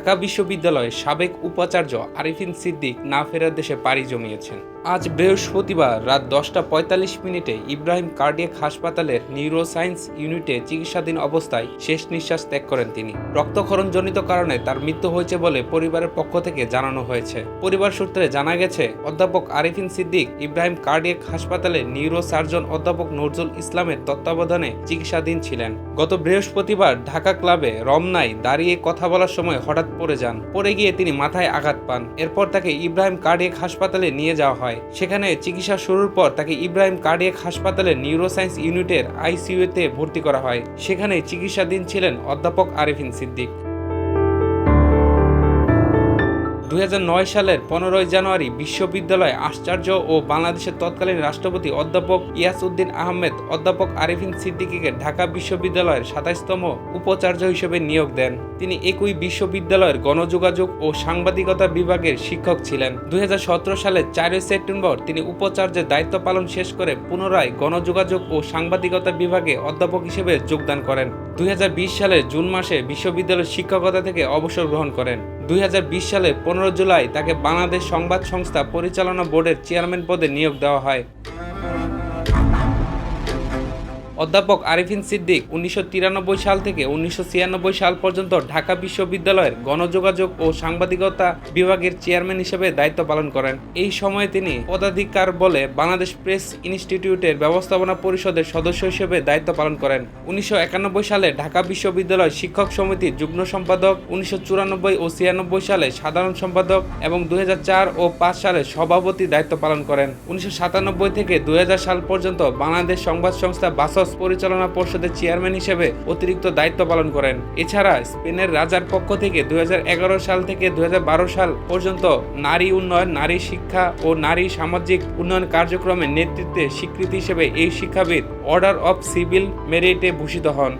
ঢাকা বিশ্ববিদ্যালয়ের সাবেক উপাচার্য আরিফিন সিদ্দিক না ফেরার দেশে পাড়ি জমিয়েছেন। আজ বৃহস্পতিবার রাত দশটা পঁয়তাল্লিশ মিনিটে ইব্রাহিম কার্ডিয়াক হাসপাতালের নিউরোসায়েন্স ইউনিটে চিকিৎসাধীন অবস্থায় শেষ নিঃশ্বাস ত্যাগ করেন তিনি। রক্তক্ষরণজনিত কারণে তার মৃত্যু হয়েছে বলে পরিবারের পক্ষ থেকে জানানো হয়েছে। পরিবার সূত্রে জানা গেছে, অধ্যাপক আরিফিন সিদ্দিক ইব্রাহিম কার্ডিয়াক হাসপাতালে নিউরো সার্জন অধ্যাপক নজরুল ইসলামের তত্ত্বাবধানে চিকিৎসাধীন ছিলেন। গত বৃহস্পতিবার ঢাকা ক্লাবে রমনায় দাঁড়িয়ে কথা বলার সময় হঠাৎ পড়ে যান। পড়ে গিয়ে তিনি মাথায় আঘাত পান। এরপর তাকে ইব্রাহিম কার্ডিয়াক হাসপাতালে নিয়ে যাওয়া হয়। সেখানে চিকিৎসা শুরুর পর তাকে ইব্রাহিম কার্ডিয়াক হাসপাতালের নিউরোসায়েন্স ইউনিটের আইসিইউতে ভর্তি করা হয়। সেখানে চিকিৎসাধীন ছিলেন অধ্যাপক আরিফিন সিদ্দিক। দুই হাজার নয় সালের পনেরোই জানুয়ারি বিশ্ববিদ্যালয় আশ্চর্য ও বাংলাদেশের তৎকালীন রাষ্ট্রপতি অধ্যাপক ইয়াসউদ্দিন আহমেদ, অধ্যাপক আরিফিন সিদ্দিকীকে ঢাকা বিশ্ববিদ্যালয়ের সাতাইশতম উপাচার্য হিসেবে নিয়োগ দেন। তিনি একই বিশ্ববিদ্যালয়ের গণযোগাযোগ ও সাংবাদিকতা বিভাগের শিক্ষক ছিলেন। দুই হাজার সতেরো সালের চারই সেপ্টেম্বর তিনি উপাচার্যের দায়িত্ব পালন শেষ করে পুনরায় গণযোগাযোগ ও সাংবাদিকতা বিভাগে অধ্যাপক হিসেবে যোগদান করেন। দুই হাজার বিশ সালের জুন মাসে বিশ্ববিদ্যালয়ের শিক্ষকতা থেকে অবসর গ্রহণ করেন। দুই সালের পনেরো জুলাই তাকে বাংলাদেশ সংবাদ সংস্থা পরিচালনা বোর্ডের চেয়ারম্যান পদে নিয়োগ দেওয়া হয়। অধ্যাপক আরিফিন সিদ্দিক উনিশশো তিরানব্বই সাল থেকে উনিশশো ছিয়ানব্বই সাল পর্যন্ত ঢাকা বিশ্ববিদ্যালয়ের গণযোগাযোগ ও সাংবাদিকতা বিভাগের চেয়ারম্যান হিসেবে দায়িত্ব পালন করেন। এই সময়ে তিনি পদাধিকার বলে বাংলাদেশ প্রেস ইনস্টিটিউটের ব্যবস্থাপনা পরিষদের সদস্য হিসেবে দায়িত্ব পালন করেন। উনিশশো একানব্বই সালে ঢাকা বিশ্ববিদ্যালয় শিক্ষক সমিতির যুগ্ম সম্পাদক, উনিশশো চুরানব্বই ও ছিয়ানব্বই সালে সাধারণ সম্পাদক এবং দুই হাজার চার ও পাঁচ সালে সভাপতি দায়িত্ব পালন করেন। উনিশশো সাতানব্বই থেকে দুই হাজার সাল পর্যন্ত বাংলাদেশ সংবাদ সংস্থা বাসস পরিচালনা পর্ষদের চেয়ারম্যান হিসেবে অতিরিক্ত দায়িত্ব পালন করেন। এছাড়া স্পেনের রাজার পক্ষ থেকে দু হাজার এগারো সাল থেকে দুই হাজার বারো সাল পর্যন্ত নারী উন্নয়ন, নারী শিক্ষা ও নারী সামাজিক উন্নয়ন কার্যক্রমের নেতৃত্বে স্বীকৃতি হিসেবে এই শিক্ষাবিদ অর্ডার অব সিভিল মেরিটে ভূষিত হন।